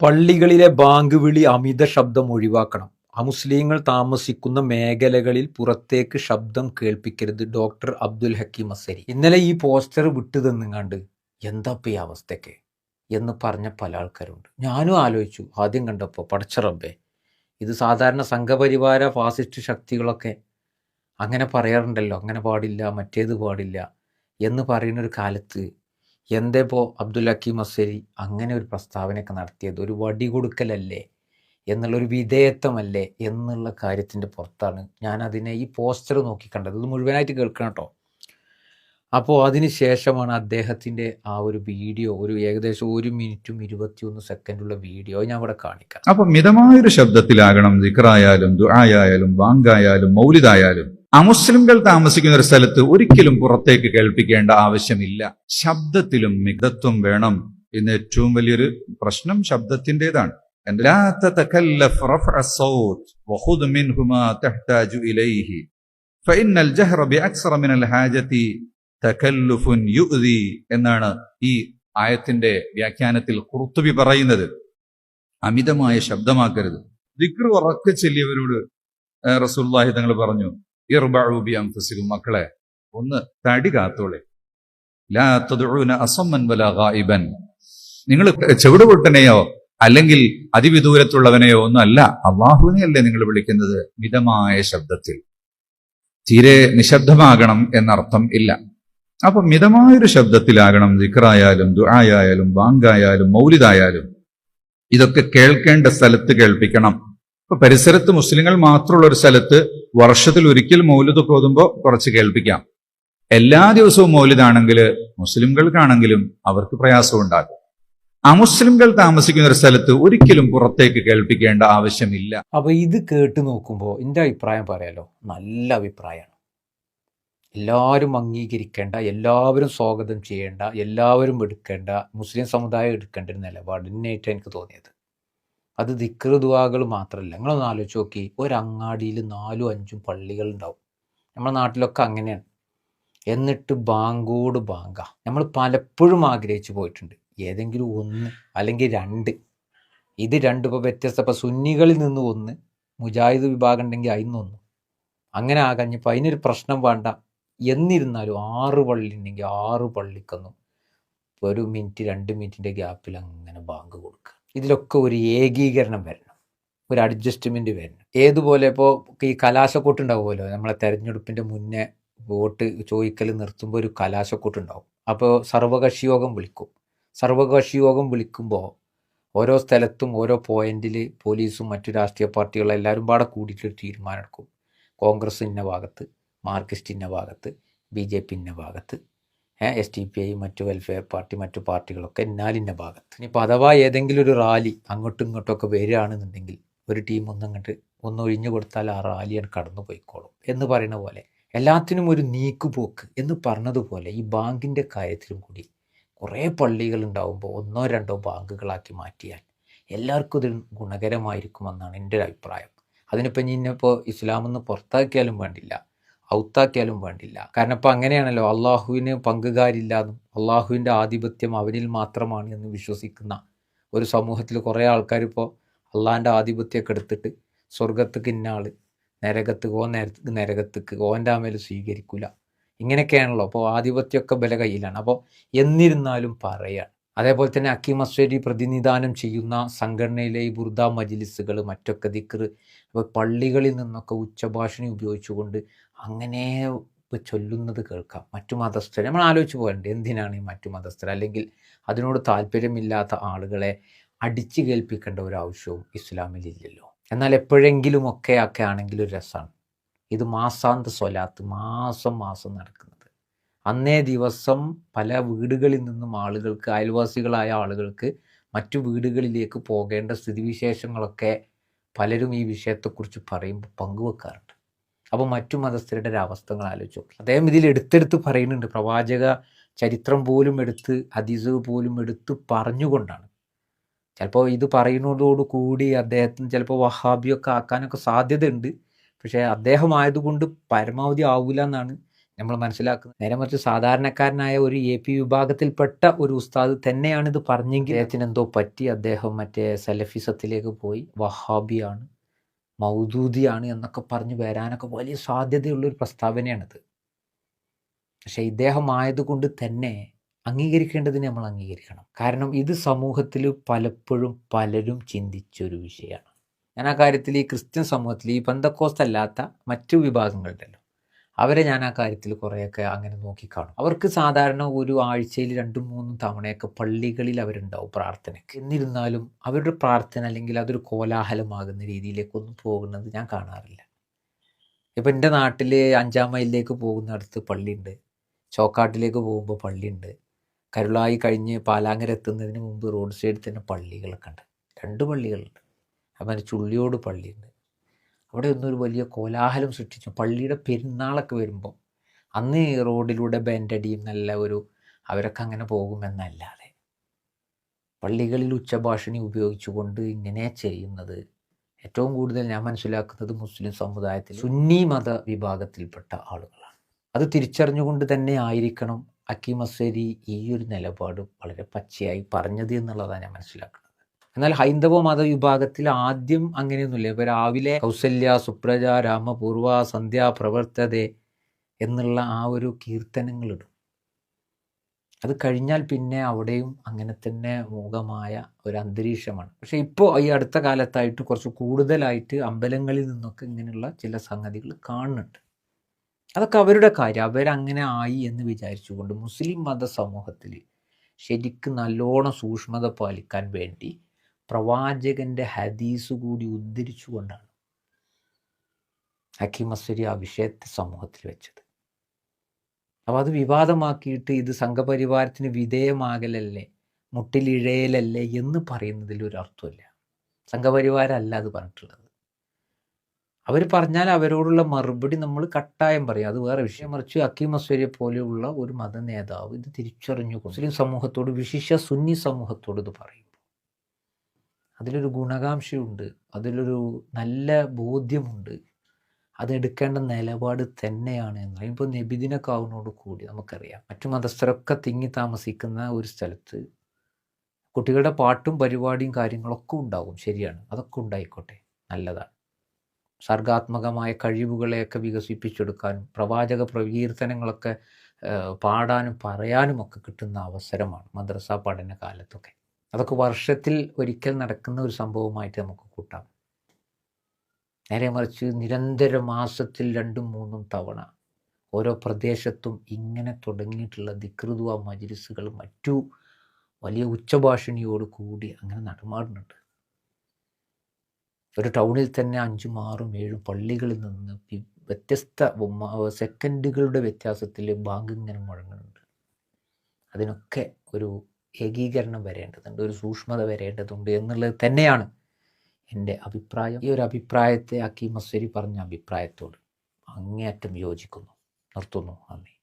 പള്ളികളിലെ bank വിളി അമിത ശബ്ദം ഒഴിവാക്കണം. അമുസ്ലിങ്ങൾ താമസിക്കുന്ന മേഖലകളിൽ പുറത്തേക്ക് ശബ്ദം കേൾപ്പിക്കരുത് ഡോക്ടർ അബ്ദുൽ ഹക്കീം അസരി ഇന്നലെ ഈ പോസ്റ്റർ വിട്ടു എന്താ എന്താപ്പ ഈ അവസ്ഥയ്ക്ക്? എന്ന് പറഞ്ഞ പല ആൾക്കാരുണ്ട്. ഞാനും ആലോചിച്ചു ആദ്യം കണ്ടപ്പോൾ പടച്ച റബ്ബേ ഇത് സാധാരണ സംഘപരിവാര ഫാസിസ്റ്റ് ശക്തികളൊക്കെ അങ്ങനെ പറയാറുണ്ടല്ലോ അങ്ങനെ പാടില്ല മറ്റേത് പാടില്ല എന്ന് പറയുന്ന ഒരു കാലത്ത് എന്തേപ്പോ അബ്ദുൽ ഹക്കീം അസ്സരി അങ്ങനെ ഒരു പ്രസ്താവനയൊക്കെ നടത്തിയത് ഒരു വടി കൊടുക്കലല്ലേ എന്നുള്ളൊരു വിധേയത്വമല്ലേ? എന്നുള്ള കാര്യത്തിന്റെ പുറത്താണ് ഞാൻ അതിനെ ഈ പോസ്റ്റർ നോക്കി കണ്ടത്. ഇത് മുഴുവനായിട്ട് കേൾക്കണം കേട്ടോ. അപ്പോൾ അതിന് ശേഷമാണ് അദ്ദേഹത്തിന്റെ ആ ഒരു വീഡിയോ ഒരു ഏകദേശം ഒരു മിനിറ്റും ഇരുപത്തിയൊന്ന് സെക്കൻഡുള്ള വീഡിയോ ഞാൻ ഇവിടെ കാണിക്കാം. അപ്പൊ മിതമായൊരു ശബ്ദത്തിലാകണം ദിക്റായാലും ദുആയായാലും ബാങ്കായാലും മൗലിദായാലും അമുസ്ലിംകൾ താമസിക്കുന്ന ഒരു സ്ഥലത്ത് ഒരിക്കലും പുറത്തേക്ക് കേൾപ്പിക്കേണ്ട ആവശ്യമില്ല. ശബ്ദത്തിലും മിതത്വം വേണം എന്ന ഏറ്റവും വലിയൊരു പ്രശ്നം ശബ്ദത്തിന്റെതാണ്. എന്നാണ് ഈ ആയത്തിന്റെ വ്യാഖ്യാനത്തിൽ കുറുത്തുവി പറയുന്നത്. അമിതമായ ശബ്ദമാക്കരുത്. ദിക്ർ ഉറക്കെ ചെല്ലിയവരോട് റസൂല്ലാഹി തങ്ങൾ പറഞ്ഞു ഇർബഊബി അംഫസിലും മക്കളെ ഒന്ന് തടി കാത്തോളെ. ലാ തദ്ഉന അസമ്മൻ വലാ ഗായിബൻ. നിങ്ങൾ ചെവിടുപൊട്ടനെയോ അല്ലെങ്കിൽ അതിവിദൂരത്തുള്ളവനെയോ ഒന്നും അല്ല അള്ളാഹുവിനെയല്ലേ നിങ്ങൾ വിളിക്കുന്നത്? മിതമായ ശബ്ദത്തിൽ. തീരെ നിശബ്ദമാകണം എന്നർത്ഥം ഇല്ല. അപ്പൊ മിതമായൊരു ശബ്ദത്തിലാകണം ദിക്റായാലും ദുആയായാലും ബാങ്കായാലും മൗലിദായാലും ഇതൊക്കെ കേൾക്കേണ്ട സ്ഥലത്ത് കേൾപ്പിക്കണം. ഇപ്പൊ പരിസരത്ത് മുസ്ലിങ്ങൾ മാത്രമുള്ള ഒരു സ്ഥലത്ത് വർഷത്തിൽ ഒരിക്കൽ മൗലിത് ഓതുമ്പോൾ കുറച്ച് കേൾപ്പിക്കാം. എല്ലാ ദിവസവും മൗലിദാണെങ്കിൽ മുസ്ലിംകൾക്കാണെങ്കിലും അവർക്ക് പ്രയാസം ഉണ്ടാകും അമുസ്ലിംകൾ താമസിക്കുന്ന ഒരു സ്ഥലത്ത് ഒരിക്കലും പുറത്തേക്ക് കേൾപ്പിക്കേണ്ട ആവശ്യമില്ല. അപ്പൊ ഇത് കേട്ട് നോക്കുമ്പോൾ എന്റെ അഭിപ്രായം പറയാലോ? നല്ല അഭിപ്രായമാണ് എല്ലാവരും അംഗീകരിക്കേണ്ട എല്ലാവരും സ്വാഗതം ചെയ്യേണ്ട എല്ലാവരും എടുക്കേണ്ട മുസ്ലിം സമുദായം എടുക്കേണ്ട ഒരു നിലപാട് എനിക്ക് തോന്നിയത്. അത് ദിക്ർ ദുവാകൾ മാത്രമല്ല നിങ്ങളൊന്ന് ആലോചിച്ച് നോക്കി. ഒരങ്ങാടിയിൽ നാലും അഞ്ചും പള്ളികൾ ഉണ്ടാവും. നമ്മുടെ നാട്ടിലൊക്കെ അങ്ങനെയാണ്. എന്നിട്ട് ബാങ്കോട് ബാങ്ക. നമ്മൾ പലപ്പോഴും ആഗ്രഹിച്ചു പോയിട്ടുണ്ട്. ഏതെങ്കിലും ഒന്ന് അല്ലെങ്കിൽ രണ്ട്. ഇത് രണ്ട് ഇപ്പോൾ വ്യത്യസ്ത. ഇപ്പോൾ സുന്നികളിൽ നിന്ന് ഒന്ന് മുജാഹിദ് വിഭാഗം ഉണ്ടെങ്കിൽ ഒന്ന്. അങ്ങനെ ആകഞ്ഞപ്പോൾ അതിനൊരു പ്രശ്നം വേണ്ട. എന്നിരുന്നാലും ആറ് പള്ളി ഉണ്ടെങ്കിൽ ആറ് പള്ളിക്കൊന്നും ഒരു മിനിറ്റ് രണ്ട് മിനിറ്റിന്റെ ഗ്യാപ്പിൽ അങ്ങനെ ബാങ്ക് കൊടുക്കുക. ഇതിലൊക്കെ ഒരു ഏകീകരണം വരണം. ഒരു അഡ്ജസ്റ്റ്മെന്റ് വരണം. ഏതുപോലെ ഇപ്പോൾ ഈ കലാശക്കൂട്ടുണ്ടാവുമല്ലോ നമ്മളെ തെരഞ്ഞെടുപ്പിന്റെ മുന്നേ വോട്ട് ചോദിക്കൽ നിർത്തുമ്പോൾ ഒരു കലാശക്കൂട്ടുണ്ടാവും അപ്പോൾ സർവകക്ഷി യോഗം വിളിക്കും. സർവകക്ഷി യോഗം വിളിക്കുമ്പോൾ ഓരോ സ്ഥലത്തും ഓരോ പോയിന്റിൽ പോലീസും മറ്റു രാഷ്ട്രീയ പാർട്ടികളും എല്ലാവരും പാടെ കൂടിയിട്ട് ഒരു തീരുമാനം എടുക്കും. കോൺഗ്രസ് ഇന്ന ഭാഗത്ത് മാർക്സിസ്റ്റ് ഇന്ന ഭാഗത്ത് ബി ജെ പി ഇന്ന ഭാഗത്ത്. എസ് ടി പി ഐ മറ്റു വെൽഫെയർ പാർട്ടി മറ്റു പാർട്ടികളൊക്കെ നാലിന്റെ ഭാഗത്ത്. ഇനിയിപ്പോൾ അഥവാ ഏതെങ്കിലും ഒരു റാലി അങ്ങോട്ടും ഇങ്ങോട്ടും ഒക്കെ വരികയാണെന്നുണ്ടെങ്കിൽ ഒരു ടീം ഒന്നങ്ങോട്ട് ഒന്ന് ഒഴിഞ്ഞു കൊടുത്താൽ ആ റാലിയാണ് കടന്നു പോയിക്കോളും എന്ന് പറയുന്ന പോലെ എല്ലാത്തിനും ഒരു നീക്കുപോക്ക് എന്ന് പറഞ്ഞതുപോലെ ഈ ബാങ്കിന്റെ കാര്യത്തിലും കൂടി കുറേ പള്ളികൾ ഉണ്ടാവുമ്പോൾ ഒന്നോ രണ്ടോ ബാങ്കുകളാക്കി മാറ്റിയാൽ എല്ലാവർക്കും ഇത് ഗുണകരമായിരിക്കുമെന്നാണ് എന്റെ ഒരു അഭിപ്രായം. അതിനിപ്പോൾ ഇനി ഇന്നിപ്പോൾ ഇസ്ലാമെന്ന് പുറത്താക്കിയാലും വേണ്ടില്ല. ഔത്താക്കിയാലും വേണ്ടില്ല. കാരണം ഇപ്പോൾ അങ്ങനെയാണല്ലോ അള്ളാഹുവിന് പങ്കുകാരില്ലാന്നും അള്ളാഹുവിന്റെ ആധിപത്യം അവനിൽ മാത്രമാണ് എന്ന് വിശ്വസിക്കുന്ന ഒരു സമൂഹത്തിൽ കുറേ ആൾക്കാർ ഇപ്പോൾ അള്ളാഹിന്റെ ആധിപത്യമൊക്കെ എടുത്തിട്ട് സ്വർഗത്തേക്ക് ഇന്നാൾ നരകത്തേക്ക് നരകത്ത് ഓ നര നരകത്തേക്ക് ഓന്റെ ആമേൽ സ്വീകരിക്കില്ല ഇങ്ങനെയൊക്കെയാണല്ലോ. അപ്പോൾ ആധിപത്യമൊക്കെ ബല കയ്യിലാണ് അപ്പോൾ എന്നിരുന്നാലും പറയാണ് അതേപോലെ തന്നെ അക്കീം പ്രതിനിധാനം ചെയ്യുന്ന സംഘടനയിലെ ഈ ബുർദ മജിലിസുകൾ മറ്റൊക്കെ ദിക്ർ പള്ളികളിൽ നിന്നൊക്കെ ഉച്ചഭാഷണി ഉപയോഗിച്ചുകൊണ്ട് അങ്ങനെ ചൊല്ലുന്നത് കേൾക്കാം. മറ്റു മതസ്ഥർ നമ്മൾ ആലോചിച്ച് പോകണ്ടേ എന്തിനാണ് ഈ മറ്റു മതസ്ഥർ? അല്ലെങ്കിൽ അതിനോട് താല്പര്യമില്ലാത്ത ആളുകളെ അടിച്ചു കേൾപ്പിക്കേണ്ട ഒരു ആവശ്യവും ഇസ്ലാമിൽ ഇല്ലല്ലോ. എന്നാൽ എപ്പോഴെങ്കിലുമൊക്കെ ഒക്കെ ആണെങ്കിലും ഒരു രസമാണ് ഇത് മാസാന്ത സ്വലാത്ത് മാസം മാസം നടക്കുന്നത്. അന്നേ ദിവസം പല വീടുകളിൽ നിന്നും ആളുകൾക്ക് അയൽവാസികളായ ആളുകൾക്ക് മറ്റു വീടുകളിലേക്ക് പോകേണ്ട സ്ഥിതിവിശേഷങ്ങളൊക്കെ പലരും ഈ വിഷയത്തെക്കുറിച്ച് പറയുമ്പോൾ പങ്കുവെക്കാറുണ്ട്. അപ്പോൾ മറ്റു മതസ്ഥരുടെ ഒരു അവസ്ഥകൾ അദ്ദേഹം ഇതിൽ എടുത്തെടുത്ത് പറയുന്നുണ്ട്. പ്രവാചക ചരിത്രം പോലും എടുത്ത് ഹദീസ് പോലും എടുത്ത് പറഞ്ഞുകൊണ്ടാണ്. ചിലപ്പോൾ ഇത് പറയുന്നതോടുകൂടി അദ്ദേഹത്തിന് ചിലപ്പോൾ വഹാബിയൊക്കെ ആക്കാനൊക്കെ സാധ്യതയുണ്ട്. പക്ഷേ അദ്ദേഹം ആയതുകൊണ്ട് പരമാവധി ആവില്ല എന്നാണ് നമ്മൾ മനസ്സിലാക്കുന്നത് നേരെ മറിച്ച് സാധാരണക്കാരനായ ഒരു എ പി വിഭാഗത്തിൽപ്പെട്ട ഒരു ഉസ്താദ് തന്നെയാണ് ഇത് പറഞ്ഞെങ്കിൽ അദ്ദേഹത്തിന് എന്തോ പറ്റി? അദ്ദേഹം മറ്റേ സലഫിസത്തിലേക്ക് പോയി. വഹാബിയാണ് മൗദൂദിയാണ് എന്നൊക്കെ പറഞ്ഞു വരാനൊക്കെ വലിയ സാധ്യതയുള്ള ഒരു പ്രസ്താവനയാണിത്. പക്ഷെ ഇദ്ദേഹം ആയതുകൊണ്ട് തന്നെ അംഗീകരിക്കേണ്ടതിന് നമ്മൾ അംഗീകരിക്കണം. കാരണം ഇത് സമൂഹത്തിൽ പലപ്പോഴും പലരും ചിന്തിച്ചൊരു വിഷയമാണ്. ഞാൻ ആ കാര്യത്തിൽ ഈ ക്രിസ്ത്യൻ സമൂഹത്തിൽ ഈ ബന്ധക്കോസ്ത് അല്ലാത്ത മറ്റു വിഭാഗങ്ങളുണ്ടല്ലോ. അവരെ ഞാൻ ആ കാര്യത്തിൽ കുറേയൊക്കെ അങ്ങനെ നോക്കിക്കാണും. അവർക്ക് സാധാരണ ഒരു ആഴ്ചയിൽ രണ്ടും മൂന്നും തവണയൊക്കെ പള്ളികളിൽ അവരുണ്ടാവും പ്രാർത്ഥനയ്ക്ക്. എന്നിരുന്നാലും അവരുടെ പ്രാർത്ഥന അല്ലെങ്കിൽ അതൊരു കോലാഹലമാകുന്ന രീതിയിലേക്കൊന്നും പോകുന്നത് ഞാൻ കാണാറില്ല. ഇപ്പം എന്റെ നാട്ടിൽ അഞ്ചാം മൈലിലേക്ക് പോകുന്നിടത്ത് പള്ളിയുണ്ട്. ചോക്കാട്ടിലേക്ക് പോകുമ്പോൾ പള്ളിയുണ്ട്. കരുളായി കഴിഞ്ഞ് പാലാങ്ങര എത്തുന്നതിന് മുമ്പ് റോഡ് സൈഡിൽ തന്നെ പള്ളികളൊക്കെ ഉണ്ട്. രണ്ട് പള്ളികളുണ്ട്. അതുപോലെ ചുള്ളിയോട് പള്ളിയുണ്ട്. അവിടെ ഒന്നും ഒരു വലിയ കോലാഹലം സൃഷ്ടിച്ചു. പള്ളിയുടെ പെരുന്നാളൊക്കെ വരുമ്പോൾ അന്ന് റോഡിലൂടെ ബാൻഡടിയും നല്ല ഒരു അവരൊക്കെ അങ്ങനെ പോകുമെന്നല്ലാതെ പള്ളികളിൽ ഉച്ചഭാഷണി ഉപയോഗിച്ചുകൊണ്ട് ഇങ്ങനെ ചെയ്യുന്നത് ഏറ്റവും കൂടുതൽ ഞാൻ മനസ്സിലാക്കുന്നത് മുസ്ലിം സമുദായത്തിൽ സുന്നി മത വിഭാഗത്തിൽപ്പെട്ട ആളുകളാണ്. അത് തിരിച്ചറിഞ്ഞുകൊണ്ട് തന്നെ ആയിരിക്കണം അക്കീം അസരി ഈ ഒരു നിലപാട് വളരെ പച്ചയായി പറഞ്ഞത് എന്നുള്ളതാണ് ഞാൻ മനസ്സിലാക്കുന്നത്. എന്നാൽ ഹൈന്ദവ മതവിഭാഗത്തിൽ ആദ്യം അങ്ങനെയൊന്നുമില്ല. ഇപ്പോൾ രാവിലെ കൗസല്യ സുപ്രജ രാമപൂർവ സന്ധ്യ പ്രവർത്തതെ എന്നുള്ള ആ ഒരു കീർത്തനങ്ങളിടും. അത് കഴിഞ്ഞാൽ പിന്നെ അവിടെയും അങ്ങനെ തന്നെ മൂകമായ ഒരു അന്തരീക്ഷമാണ്. പക്ഷേ ഇപ്പോൾ ഈ അടുത്ത കാലത്തായിട്ട് കുറച്ച് കൂടുതലായിട്ട് അമ്പലങ്ങളിൽ നിന്നൊക്കെ ഇങ്ങനെയുള്ള ചില സംഗതികൾ കാണുന്നുണ്ട്. അതൊക്കെ അവരുടെ കാര്യം. അവരങ്ങനെ ആയി എന്ന് വിചാരിച്ചുകൊണ്ട് മുസ്ലിം മത സമൂഹത്തിൽ ശരിക്കും നല്ലോണം സൂക്ഷ്മത പാലിക്കാൻ വേണ്ടി പ്രവാചകന്റെ ഹദീസ് കൂടി ഉദ്ധരിച്ചുകൊണ്ടാണ് ഹക്കീം അസ്വരി ആ വിഷയത്തെ സമൂഹത്തിൽ വെച്ചത്. അപ്പോൾ അത് വിവാദമാക്കിയിട്ട് ഇത് സംഘപരിവാരത്തിന് വിധേയമാകലല്ലേ മുട്ടിലിഴയലല്ലേ എന്ന് പറയുന്നതിൽ ഒരു അർത്ഥമില്ല. സംഘപരിവാരമല്ല അത് പറഞ്ഞിട്ടുള്ളത്. അവർ പറഞ്ഞാൽ അവരോടുള്ള മറുപടി നമ്മൾ കട്ടായം പറയും. അത് വേറെ വിഷയം മറിച്ച് അക്കീം അസ്വരിയെ പോലെയുള്ള ഒരു മത നേതാവ് ഇത് തിരിച്ചറിഞ്ഞു മുസ്ലിം സമൂഹത്തോട് വിശിഷ്യ സുന്നി സമൂഹത്തോട് ഇത് പറയും. അതിലൊരു ഗുണകാംക്ഷയുണ്ട്. അതിലൊരു നല്ല ബോധ്യമുണ്ട്. അതെടുക്കേണ്ട നിലപാട് തന്നെയാണ് എന്ന് ഇപ്പോൾ നബിദിനക്കാവുന്നതോട് കൂടി നമുക്കറിയാം. മറ്റു മതസ്ഥരൊക്കെ തിങ്ങി താമസിക്കുന്ന ഒരു സ്ഥലത്ത് കുട്ടികളുടെ പാട്ടും പരിപാടിയും കാര്യങ്ങളൊക്കെ ഉണ്ടാകും ശരിയാണ്. അതൊക്കെ ഉണ്ടായിക്കോട്ടെ. നല്ലതാണ്. സർഗാത്മകമായ കഴിവുകളെയൊക്കെ വികസിപ്പിച്ചെടുക്കാനും പ്രവാചക പ്രകീർത്തനങ്ങളൊക്കെ പാടാനും പറയാനും ഒക്കെ കിട്ടുന്ന അവസരമാണ് മദ്രസ പഠന കാലത്തൊക്കെ അതൊക്കെ വർഷത്തിൽ ഒരിക്കൽ നടക്കുന്ന ഒരു സംഭവമായിട്ട് നമുക്ക് കൂട്ടാം. നേരെ മറിച്ച് നിരന്തര മാസത്തിൽ രണ്ടും മൂന്നും തവണ ഓരോ പ്രദേശത്തും ഇങ്ങനെ തുടങ്ങിയിട്ടുള്ള ദിക്റുദുവ മജിലിസുകൾ മറ്റു വലിയ ഉച്ചഭാഷണിയോട് കൂടി അങ്ങനെ നടമാടുന്നുണ്ട് ഒരു ടൗണിൽ തന്നെ അഞ്ചും ആറും ഏഴും പള്ളികളിൽ നിന്ന് വ്യത്യസ്ത സെക്കൻഡുകളുടെ വ്യത്യാസത്തിൽ ബാങ്ക് ഇങ്ങനെ മുഴങ്ങുന്നുണ്ട്. അതിനൊക്കെ ഒരു ഏകീകരണം വരേണ്ടതുണ്ട് ഒരു സൂക്ഷ്മത വരേണ്ടതുണ്ട് എന്നുള്ളത് തന്നെയാണ് എന്റെ അഭിപ്രായം. ഈ ഒരു അഭിപ്രായത്തെ അക്കീം മസ്വരി പറഞ്ഞ അഭിപ്രായത്തോട് അങ്ങേയറ്റം യോജിക്കുന്നു. നിർത്തുന്നു. നന്ദി.